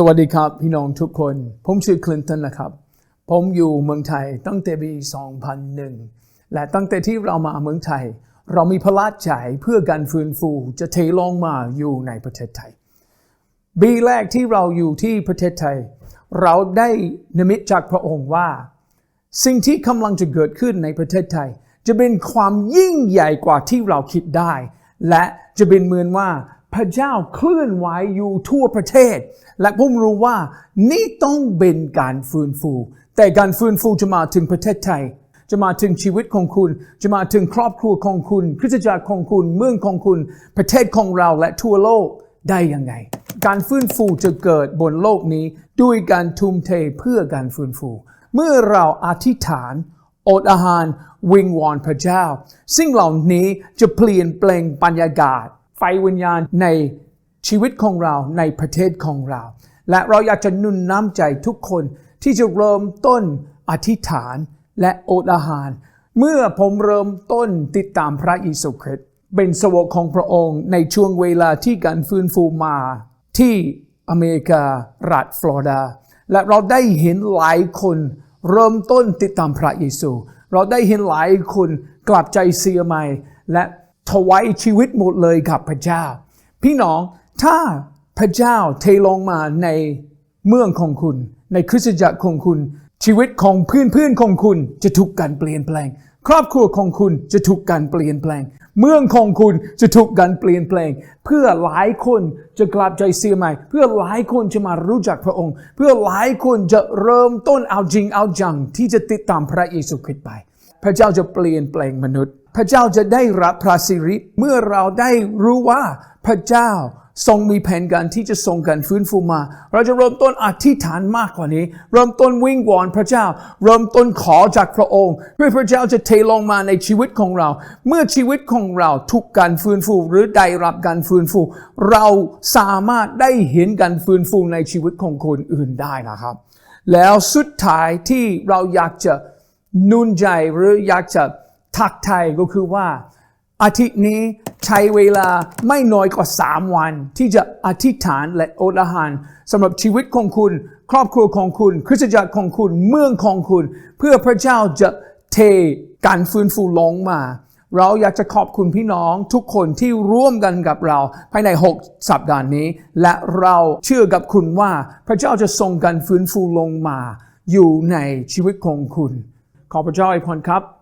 สวัสดีครับพี่น้องทุกคน ผมชื่อคลินตันนะครับ ผมอยู่เมืองไทยตั้งแต่ปี 2001 และตั้งแต่ที่เรามาเมืองไทย เรามีพระราชใจเพื่อการฟื้นฟูจะเทลงมาอยู่ในประเทศไทยปีแรกที่เราอยู่ที่ประเทศไทย เราได้นิมิตจากพระองค์ว่า สิ่งที่กำลังจะเกิดขึ้นในประเทศไทย จะเป็นความยิ่งใหญ่กว่าที่เราคิดได้ และจะเป็นเหมือนว่า ระเจ้าเคลื่อนไหวอยู่ทั่วประเทศ และผมรู้ว่านี่ต้องเป็นการฟื้นฟู แต่การฟื้นฟูจะมาถึงประเทศไทย จะมาถึงชีวิตของคุณ จะมาถึงครอบครัวของคุณ คริสตจักรของคุณ เมืองของคุณ ประเทศของเราและทั่วโลกได้ยังไง การฟื้นฟูจะเกิดบนโลกนี้ด้วยการทุ่มเทเพื่อการฟื้นฟู เมื่อเราอธิษฐานอดอาหาร วิงวอนพระเจ้า สิ่งเหล่านี้จะเปลี่ยนแปลงบรรยากาศ ไฟวิญญาณในชีวิตของเราในประเทศของเรา และเราอยากจะนุนน้ำใจทุกคนที่จะเริ่มต้นอธิษฐานและอดอาหาร เมื่อผมเริ่มต้นติดตามพระเยซูคริสต์เป็นสวกของพระองค์ในช่วงเวลาที่การฟื้นฟูมาที่อเมริการัฐฟลอริดา และเราได้เห็นหลายคนเริ่มต้นติดตามพระเยซู เราได้เห็นหลายคนกลับใจเสียใหม่และ ถวายชีวิตหมดเลยกับพระเจ้า พี่น้องถ้าพระเจ้าเทลงมาในเมืองของคุณ ในคริสตจักรของคุณ ชีวิตของเพื่อนเพื่อนๆของคุณจะถูกการเปลี่ยนแปลง ครอบครัวของคุณจะถูกการเปลี่ยนแปลง เมืองของคุณจะถูกการเปลี่ยนแปลง เพื่อหลายคนจะกลับใจเสียใหม่ เพื่อหลายคนจะมารู้จักพระองค์ เพื่อหลายคนจะเริ่มต้นเอาจริงเอาจังที่จะติดตามพระเยซูคริสต์ไป พระเจ้าจะเปลี่ยนแปลงมนุษย์ พระเจ้าจะได้รับพระสิริเมื่อเราได้รู้ว่าพระเจ้าทรงมีแผนการที่จะทรงการฟื้นฟูมา เราจะเริ่มต้นอธิษฐานมากกว่านี้ เริ่มต้นวิ่งวอนพระเจ้า เริ่มต้นขอจากพระองค์เพื่อพระเจ้าจะเทลงมาในชีวิตของเรา เมื่อชีวิตของเราทุกการฟื้นฟูหรือได้รับการฟื้นฟู เราสามารถได้เห็นการฟื้นฟูในชีวิตของคนอื่นได้นะครับ แล้วสุดท้ายที่เราอยากจะ นุนใจหรืออยากจะทักทายก็คือว่า อาทิตย์นี้ใช้เวลาไม่น้อยกว่า 3 วัน ที่จะอธิษฐานและอดอาหารสำหรับชีวิตของคุณ ครอบครัวของคุณ คริสตจักรของคุณเมืองของคุณ เพื่อพระเจ้าจะเทการฟื้นฟูลงมา เราอยากจะขอบคุณพี่น้องทุกคนที่ร่วมกันกับเรา ภายใน 6 สัปดาห์นี้ และเราเชื่อกับคุณว่าพระเจ้าจะทรงการฟื้นฟูลงมา อยู่ในชีวิตของคุณ ขอพระเจ้าอวยพรครับ